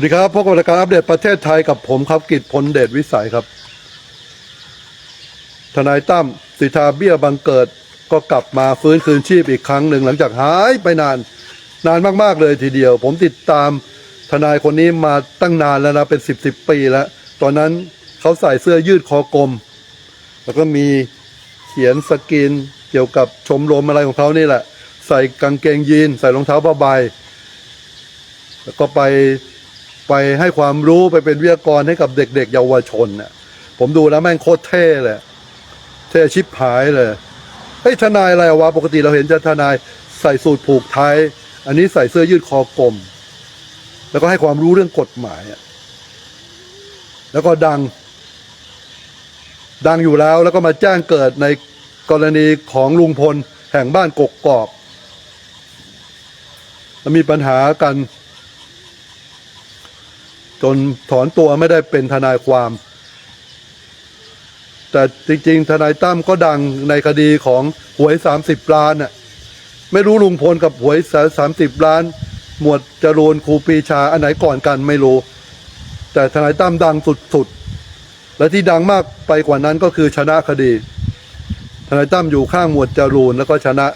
สวัสดีครับพบกับรายการอัปเดตประเทศไทยกับผมครับกิจพลเดชวิสัยครับ ทนายตั้มสิทธาเบี้ยบังเกิดก็กลับมาฟื้นคืนชีพอีกครั้งหนึ่งหลังจากหายไปนาน นานมาก ๆ เลยทีเดียว ผมติดตามทนายคนนี้มาตั้งนานแล้วนะ เป็นสิบสิบปีแล้ว ตอนนั้นเขาใส่เสื้อยืดคอกลม แล้วก็มีเขียนสกรีนเกี่ยวกับชมรมอะไรของเขานี่แหละ ใส่กางเกงยีนใส่รองเท้าผ้าใบแล้วก็ไป ไปให้ความรู้ไปเป็นวิทยากรให้กับเด็ก ๆ เยาวชนน่ะผมดูแล้วแม่งโคตรเท่เลย เท่ชิบหายเลยเฮ้ยทนายอะไรวะปกติเราเห็นจะทนายใส่สูทผูกไทย อันนี้ใส่เสื้อยืดคอกลม แล้วก็ให้ความรู้เรื่องกฎหมายแล้วก็ดัง ดังอยู่แล้วแล้วก็มาแจ้งเกิดในกรณีของลุงพลแห่งบ้านกกกอกมีปัญหากัน จนถอนตัวไม่ได้เป็นทนายความ แต่จริง ๆ ทนายตั้มก็ดังในคดีของหวยสามสิบล้านน่ะไม่รู้ลุงพลกับหวยสามสิบล้าน หมวดจรูนครูปีชาอันไหนก่อนกันไม่รู้ แต่ทนายตั้มดังสุดๆ และที่ดังมากไปกว่านั้นก็คือชนะคดี ทนายตั้มอยู่ข้างหมวดจรูนแล้วก็ชนะ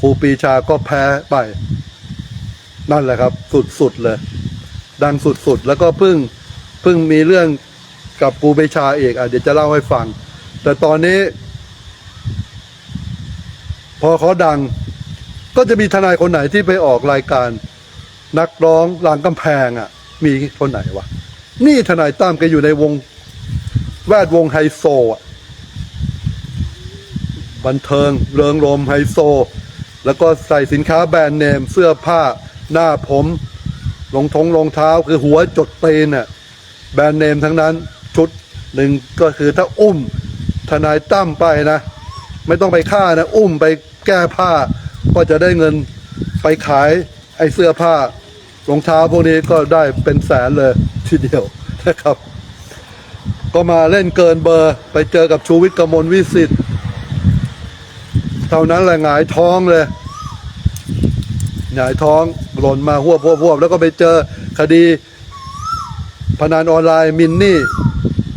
ครูปีชาก็แพ้ไป นั่นแหละครับ สุดๆเลย ดังสุดๆ แล้วก็เพิ่งเพิ่งมีเรื่องกับครูปรีชาเอกอะเดี๋ยวจะเล่าให้ฟัง แต่ตอนนี้ พอเขาดัง ก็จะมีทนายคนไหนที่ไปออกรายการ นักร้องหลังกำแพงอะ มีคนไหนวะนี่ทนายตั้มแกอยู่ในวง แวดวงไฮโซอะบันเทิงเริงรมไฮโซ แล้วก็ใส่สินค้าแบรนด์เนม เสื้อผ้าหน้าผม รองทงรองเท้าคือหัวจดตีนน่ะแบรนด์เนมทั้งนั้นชุดหนึ่งก็คือถ้าอุ้มทนายตั้มไปนะ ไม่ต้องไปฆ่านะ อุ้มไปแก้ผ้า ก็จะได้เงินไปขายไอ้เสื้อผ้ารองเท้าพวกนี้ก็ได้เป็นแสนเลยทีเดียวนะครับ ก็มาเล่นเกินเบอร์ไปเจอกับชูวิทย์กมลวิสิทธ์เท่านั้นแหละหงายท้องเลย หงายท้องหล่นมาหัวบหัวบหัวบแล้วก็ไปเจอคดี พนันออนไลน์มินนี่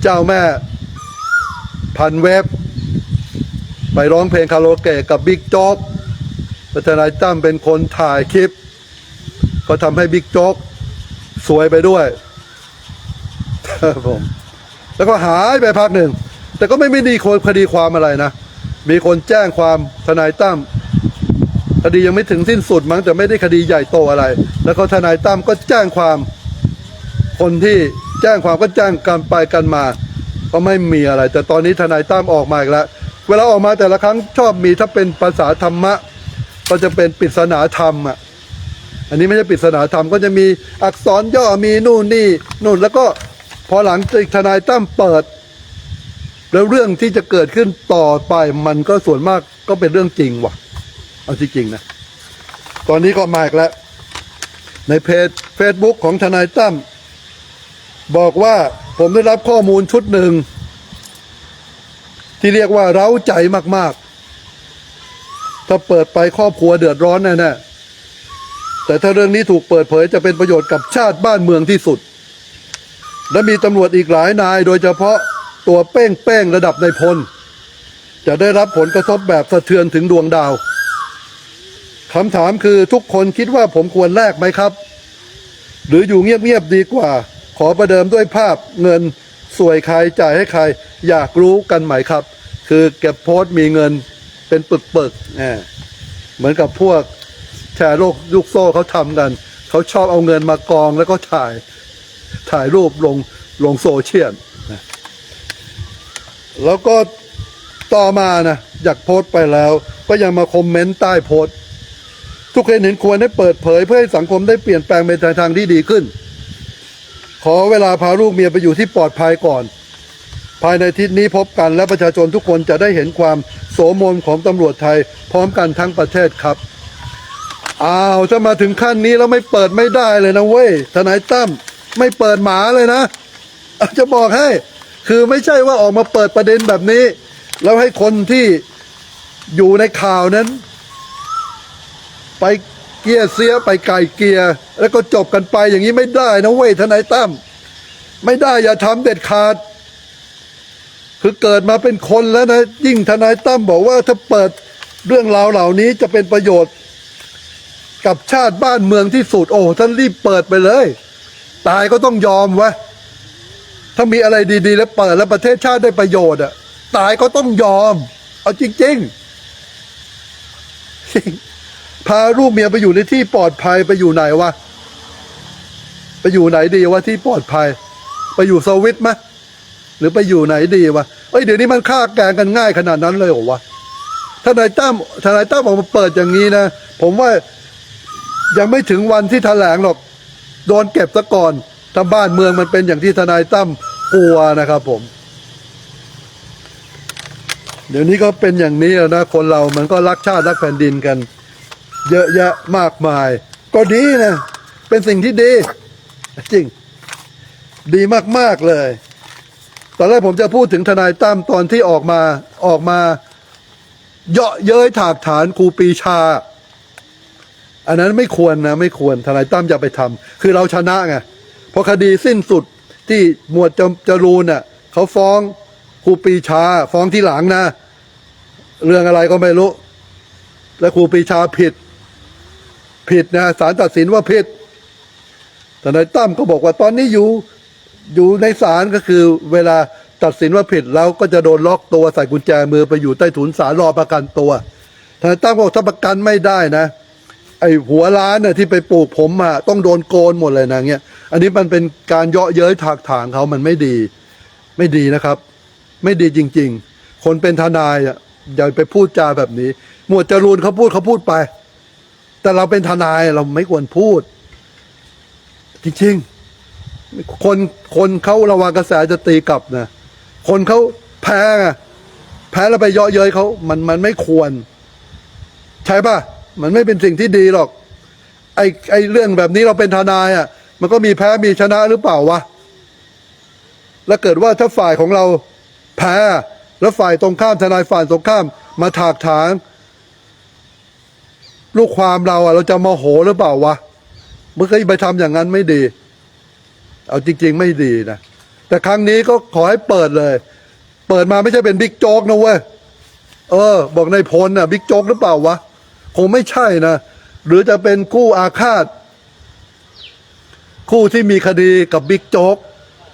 เจ้าแม่พันเว็บ ไปร้องเพลงคาราโอเกะกับบิ๊กโจ๊กและทนายตั้มเป็นคนถ่ายคลิป ก็ทำให้บิ๊กโจ๊กสวยไปด้วยครับผมแล้วก็หายไปพักหนึ่ง แต่ก็ไม่ไมีดีคนคดีความอะไรนะ มีคนแจ้งความทนายตั้ม คดียังไม่ถึงสิ้นสุดมั้งแต่ไม่ได้คดีใหญ่โตอะไร แล้วก็ทนายตั้มก็แจ้งความ คนที่แจ้งความก็แจ้งกันไปกันมา ก็ไม่มีอะไร แต่ตอนนี้ทนายตั้มออกมาอีกแล้วเวลาออกมาแต่ละครั้งชอบมีถ้าเป็นภาษาธรรมะ ก็จะเป็นปริศนาธรรมอะอันนี้ไม่ใช่ปริศนาธรรมก็จะมีอักษรย่อมีนู่นนี่นู่นแล้วก็พอหลังจากทนายตั้มเปิด แล้วเรื่องที่จะเกิดขึ้นต่อไปมันก็ส่วนมากก็เป็นเรื่องจริงว่ะ เอาที่จริงนะ ตอนนี้ก็มาอีกแล้ว ในเพจ Facebook ของทนายตั้มบอกว่าผมได้รับข้อมูลชุดหนึ่ง ที่เรียกว่าเร้าใจมากๆ ถ้าเปิดไปครอบครัวเดือดร้อนแน่ๆแต่ถ้าเรื่องนี้ถูกเปิดเผยจะเป็นประโยชน์กับชาติบ้านเมืองที่สุด และมีตำรวจอีกหลายนาย โดยเฉพาะตัวเป้งเป้งๆระดับในพล จะได้รับผลกระทบแบบสะเทือนถึงดวงดาว คำถามคือทุกคนคิดว่าผมควรแลกไหมครับ หรืออยู่เงียบๆดีกว่า ขอประเดิมด้วยภาพเงินสวยใครจ่ายให้ใคร อยากรู้กันไหมครับ คือเก็บโพสต์มีเงินเป็นปึกๆแหมเหมือนกับพวกแชร์โลกยุคโซ่เขาทำกัน เขาชอบเอาเงินมากองแล้วก็ถ่ายถ่ายรูปลงลงโซเชียลแล้วก็ต่อมานะจากโพสต์ไปแล้ว ก็ยังมาคอมเมนต์ใต้โพสต์ ทุกคนเห็นควรให้เปิดเผยเพื่อให้สังคมได้เปลี่ยนแปลงไปในทางที่ดีขึ้น ขอเวลาพาลูกเมียไปอยู่ที่ปลอดภัยก่อน ภายในทิศนี้พบกันและประชาชนทุกคนจะได้เห็นความโสมมของตำรวจไทย พร้อมกันทั้งประเทศครับอ้าวถ้ามาถึงขั้นนี้แล้วไม่เปิดไม่ได้เลยนะเว้ยทนายตั้มไม่เปิดหมาเลยนะจะบอกให้ คือไม่ใช่ว่าออกมาเปิดประเด็นแบบนี้ แล้วให้คนที่อยู่ในข่าวนั้น ไปเกียร์เสียไปไก่เกียร์แล้วก็จบกันไปอย่างนี้ไม่ได้นะเว้ยทนายตั้มไม่ได้อย่าทำเด็ดขาด คือเกิดมาเป็นคนแล้วนะ ยิ่งทนายตั้มบอกว่าถ้าเปิดเรื่องราวเหล่านี้จะเป็นประโยชน์ กับชาติบ้านเมืองที่สุดโอ้ท่านรีบเปิดไปเลย ตายก็ต้องยอมวะถ้ามีอะไรดี ๆ แล้วเปิดแล้วประเทศชาติได้ประโยชน์อะตายก็ต้องยอม เอาจริง ๆ พาลูกเมียไปอยู่ในที่ปลอดภัยไปอยู่ไหนวะ ไปอยู่ไหนดีวะที่ปลอดภัย ไปอยู่สวิตไหมหรือไปอยู่ไหนดีวะเอ้ยเดี๋ยวนี้มันฆ่าแกงกันง่ายขนาดนั้นเลยเหรอวะทนายตั้มทนายตั้มออกมาเปิดอย่างนี้นะ ผมว่ายังไม่ถึงวันที่แถลงหรอก โดนเก็บซะก่อนถ้าบ้านเมืองมันเป็นอย่างที่ทนายตั้มกลัวนะครับผม เดี๋ยวนี้ก็เป็นอย่างนี้แล้วนะ คนเรามันก็รักชาติรักแผ่นดินกัน เยอะแยะมากมาย ก็ดีนะ เป็นสิ่งที่ดี จริง ดีมากๆเลย ตอนแรกผมจะพูดถึงทนายตั้มตอนที่ออกมาออกมาเยาะเย้ยถากฐานครูปีชา อันนั้นไม่ควรนะ ไม่ควรทนายตั้มจะไปทำคือเราชนะไงพอคดีสิ้นสุดที่หมวดจจรูนน่ะเขาฟ้องครูปีชา ฟ้องที่หลังนะ เรื่องอะไรก็ไม่รู้ และครูปีชาผิด ผิดนะศาลตัดสินว่าผิดทนายตั้มก็บอกว่าตอนนี้อยู่อยู่ในศาลก็คือเวลาตัดสินว่าผิดแล้วก็จะโดนล็อกตัวใส่กุญแจมือไปอยู่ใต้ถุนศาลรอประกันตัวทนายตั้มบอกถ้าประกันไม่ได้นะ ไอหัวล้านเนี่ยที่ไปปลูกผมมาต้องโดนโกนหมดเลยนะเงี้ยอันนี้มันเป็นการเยาะเย้ยถากถางเขามันไม่ดี ไม่ดีนะครับ ไม่ดีจริง ๆ คนเป็นทนายอะอย่าไปพูดจาแบบนี้ หมวดจรูนเขาพูดเขาพูดไป แต่เราเป็นทนายเราไม่ควรพูด จริงๆ คนคนเขาระวังกระแสจะตีกลับนะคนเขาแพ้ไงแพ้แล้วไปเยาะเย้ยเขามันมันไม่ควร ใช่ป่ะ มันไม่เป็นสิ่งที่ดีหรอก ไอไอเรื่องแบบนี้เราเป็นทนายอะ มันก็มีแพ้มีชนะหรือเปล่าวะแล้วเกิดว่าถ้าฝ่ายของเราแพ้แล้วฝ่ายตรงข้ามทนายฝ่ายตรงข้ามมาถากถาง ลูกความเราอะ เราจะโมโหหรือเปล่าวะเมื่อกี้ไปทำอย่างนั้นไม่ดี เอาจริง ๆ ไม่ดีนะแต่ครั้งนี้ก็ขอให้เปิดเลย เปิดมาไม่ใช่เป็นบิ๊กโจ๊กนะเว้ยเออ บอกนายพลน่ะบิ๊กโจ๊กหรือเปล่าวะคงไม่ใช่นะหรือจะเป็นคู่อาฆาต คู่ที่มีคดีกับบิ๊กโจ๊ก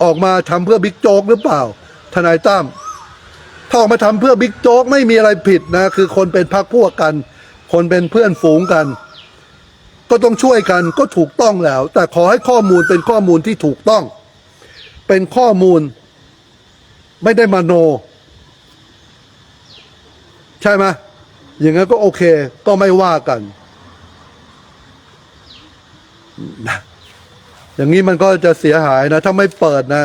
ออกมาทำเพื่อบิ๊กโจ๊กหรือเปล่า ทนายตั้มถ้าออกมาทำเพื่อบิ๊กโจ๊กไม่มีอะไรผิดนะ คือคนเป็นพักพวกกัน คนเป็นเพื่อนฝูงกัน ก็ต้องช่วยกันก็ถูกต้องแล้ว แต่ขอให้ข้อมูลเป็นข้อมูลที่ถูกต้อง เป็นข้อมูลไม่ได้มาโน ใช่ไหมอย่างนั้นก็โอเค ก็ไม่ว่ากันนะอย่างนี้มันก็จะเสียหายนะ ถ้าไม่เปิดนะ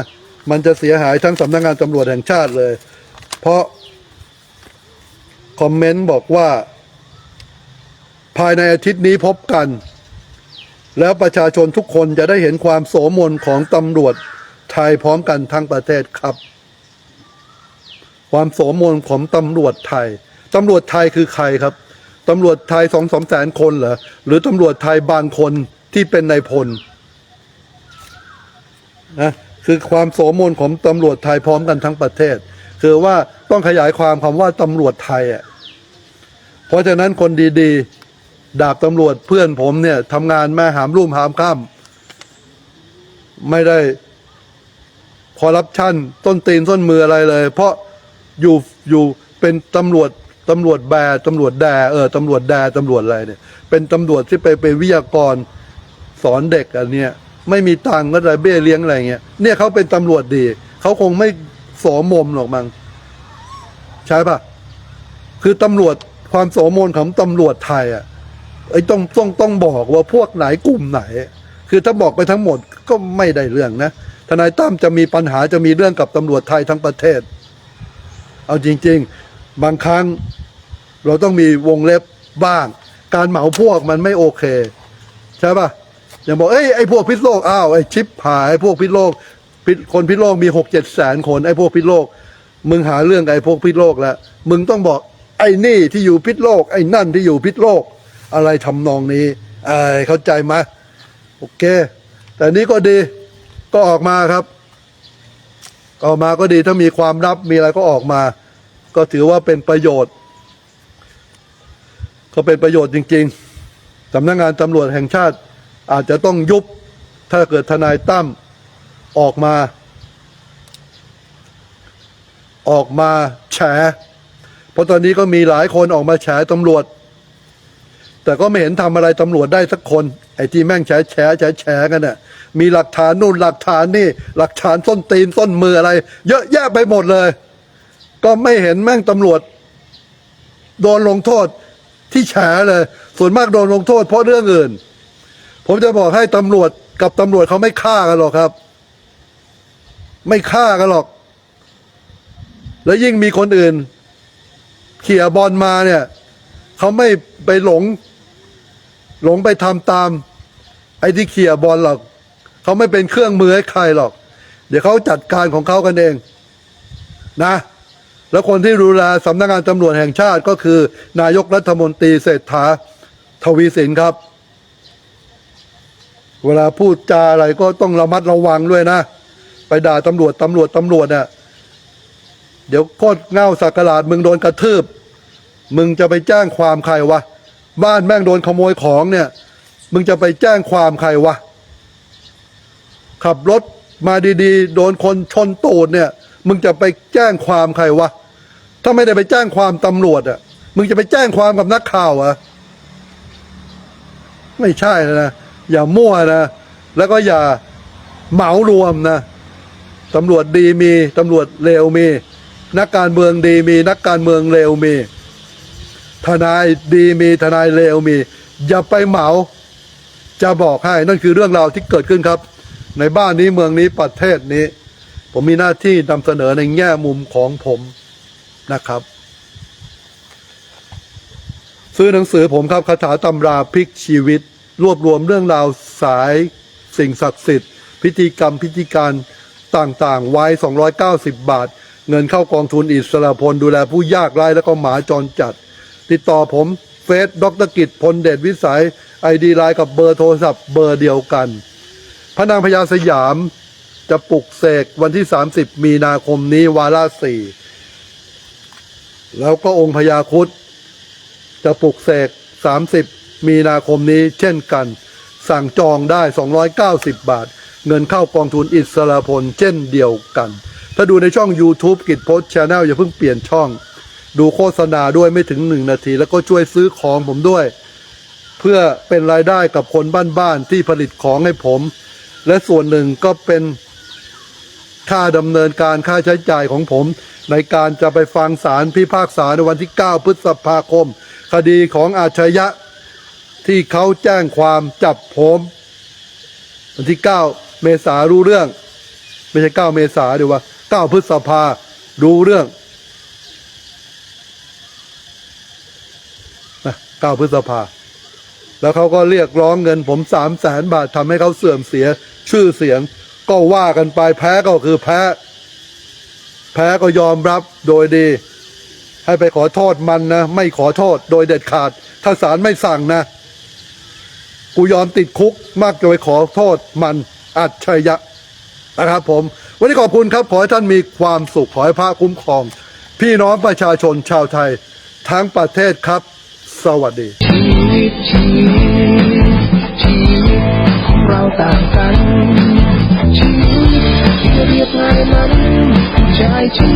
มันจะเสียหายทั้งสำนักงานตำรวจแห่งชาติเลย เพราะ คอมเมนต์บอกว่า ภายในอาทิตย์นี้พบกัน แล้วประชาชนทุกคนจะได้เห็นความโสมนของตำรวจไทยพร้อมกันทั้งประเทศครับ ความโสมนของตำรวจไทยตำรวจไทยคือใครครับตำรวจไทยสองสามแสนคนเหรอหรือตำรวจไทยบางคนที่เป็นนายพลนะคือความโสมนของตำรวจไทยพร้อมกันทั้งประเทศ คือว่าต้องขยายความคำว่าตำรวจไทยอะเพราะฉะนั้นคนดีๆ ดาบตำรวจเพื่อนผมเนี่ยทำงานแม่หามรุ่มหามข้ามไม่ได้คอรัปชันต้นตีนต้นมืออะไรเลย เพราะอยู่อยู่เป็นตำรวจตำรวจแบตำรวจแดเออตำรวจแดตำรวจอะไรเนี่ย เป็นตำรวจที่ไปเป็นวิทยากรสอนเด็กอันเนี้ยไม่มีตังค์ก็เลยเบี้ยเลี้ยงอะไรเงี้ยเนี่ยเขาเป็นตำรวจดีเขาคงไม่สมมหรอกมั้งใช่ปะคือตำรวจความโสมนของตำรวจไทยอะ ไอ้ต้องต้องต้องบอกว่าพวกไหนกลุ่มไหน คือถ้าบอกไปทั้งหมดก็ไม่ได้เรื่องนะทนายตั้มจะมีปัญหาจะมีเรื่องกับตำรวจไทยทั้งประเทศ เอาจริง ๆ บางครั้งเราต้องมีวงเล็บบ้าง การเหมาพวกมันไม่โอเค ใช่ปะอย่างบอกเอ้ยไอ้พวกพิษโลกอ้าวไอ้ชิปหายพวกพิษโลกคนพิษโลกมีหกเจ็ดแสนคนไอ้พวกพิษโลก มึงหาเรื่องกับไอ้พวกพิษโลกแล้วมึงต้องบอกไอ้นี่ที่อยู่พิษโลก ไอ้นั่นที่อยู่พิษโลก อะไรทำนองนี้เอ้ยเข้าใจไหมโอเค แต่นี้ก็ดีก็ออกมาครับออกมาก็ดีถ้ามีความลับมีอะไรก็ออกมา ก็ถือว่าเป็นประโยชน์ ก็เป็นประโยชน์จริง ๆสำนักงานตำรวจแห่งชาติอาจจะต้องยุบถ้าเกิดทนายตั้มออกมา ออกมาแฉเพราะตอนนี้ก็มีหลายคนออกมาแฉตำรวจ แต่ก็ไม่เห็นทำอะไรตำรวจได้สักคน ไอ้ที่แม่งแฉแฉแฉแฉกันน่ะมีหลักฐานนู่นหลักฐานนี่ หลักฐานส้นตีนส้นมืออะไร เยอะแยะไปหมดเลย ก็ไม่เห็นแม่งตำรวจ โดนลงโทษที่แฉเลย ส่วนมากโดนลงโทษเพราะเรื่องอื่น ผมจะบอกให้ตำรวจกับตำรวจเขาไม่ฆ่ากันหรอกครับ ไม่ฆ่ากันหรอก แล้วยิ่งมีคนอื่น เขี่ยบอลมาเนี่ยเขาไม่ไปหลง หลงไปทำตาม ไอ้ที่เขี่ยบอลหรอกเขาไม่เป็นเครื่องมือให้ใครหรอก เดี๋ยวเขาจัดการของเขากันเอง นะ แล้วคนที่ดูแลสำนักงานตำรวจแห่งชาติก็คือ นายกรัฐมนตรีเศรษฐาทวีสินครับ เวลาพูดจาอะไรก็ต้องระมัดระวังด้วยนะ ไปด่าตำรวจตำรวจตำรวจเนี่ยเดี๋ยวโคตรเง่าสักกลาดมึงโดนกระทืบ มึงจะไปแจ้งความใครวะ บ้านแม่งโดนขโมยของเนี่ย มึงจะไปแจ้งความใครวะ ขับรถมาดีๆ โดนคนชนตูดเนี่ย มึงจะไปแจ้งความใครวะ ถ้าไม่ได้ไปแจ้งความตำรวจอะมึงจะไปแจ้งความกับนักข่าวอะไม่ใช่นะ อย่ามั่วนะ แล้วก็อย่าเหมารวมนะตำรวจดีมีตำรวจเลวมี นักการเมืองดีมี นักการเมืองเลวมี ทนายดีมีทนายเลวมี อย่าไปเหมา จะบอกให้นั่นคือเรื่องราวที่เกิดขึ้นครับ ในบ้านนี้เมืองนี้ประเทศนี้ ผมมีหน้าที่นำเสนอในแง่มุมของผมนะครับ ซื้อหนังสือผมครับคาถาตำราพลิกชีวิต รวบรวมเรื่องราวสายสิ่งศักดิ์สิทธิ์ พิธีกรรมพิธีการต่างๆ ไว้ 290 บาท เงินเข้ากองทุนอิสระพลดูแลผู้ยากไร้แล้วก็หมาจรจัด ติดต่อผมเฟซดรกิจพลเดชวิสัยไอดีไลน์กับเบอร์โทรศัพท์เบอร์เดียวกัน พระนางพญาสยามจะปลุกเสกวันที่ 30 มีนาคมนี้วาระสี่แล้วก็องค์พญาคุดจะปลุกเสก 30 มีนาคมนี้เช่นกัน สั่งจองได้ 290 บาท เงินเข้ากองทุนอิสระพลเช่นเดียวกัน ถ้าดูในช่อง YouTube กิจโพสชาแนลอย่าเพิ่งเปลี่ยนช่อง ดูโฆษณาด้วยไม่ถึงหนึ่งนาที แล้วก็ช่วยซื้อของผมด้วย เพื่อเป็นรายได้กับคนบ้านๆที่ผลิตของให้ผม และส่วนหนึ่งก็เป็นค่าดำเนินการค่าใช้จ่ายของผม ในการจะไปฟังศาลพิพากษาในวันที่ 9 พฤษภาคม คดีของอาชญะที่เขาแจ้งความจับผมวันที่ 9 เมษารู้เรื่อง ไม่ใช่ 9 เมษาเดี๋ยวว่า 9 พฤษภารู้เรื่องนะ 9 พฤษภา แล้วเขาก็เรียกร้องเงินผมสามแสนบาททำให้เขาเสื่อมเสียชื่อเสียง ก็ว่ากันไปแพ้ก็คือแพ้ แพ้ก็ยอมรับโดยดี ให้ไปขอโทษมันนะ ไม่ขอโทษโดยเด็ดขาด ถ้าศาลไม่สั่งนะ กูยอมติดคุกมากจะไปขอโทษมันอัจฉริยะนะครับผม วันนี้ขอบคุณครับ ขอให้ท่านมีความสุข ขอให้พระคุ้มครอง พี่น้องประชาชนชาวไทย ทั้งประเทศครับ สวัสดีชีวิตชีวิตชีวิตของเราต่างกันชีวิตที่เรียบง่ายนั้นผู้ชายชื่อ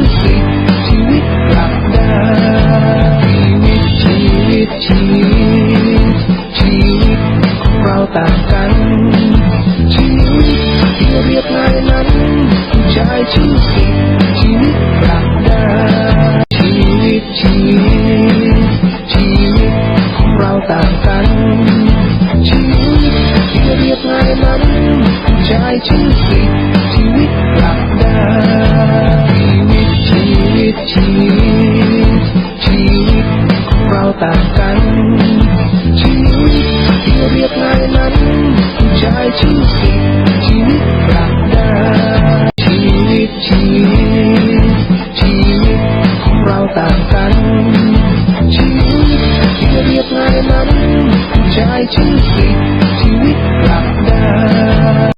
ข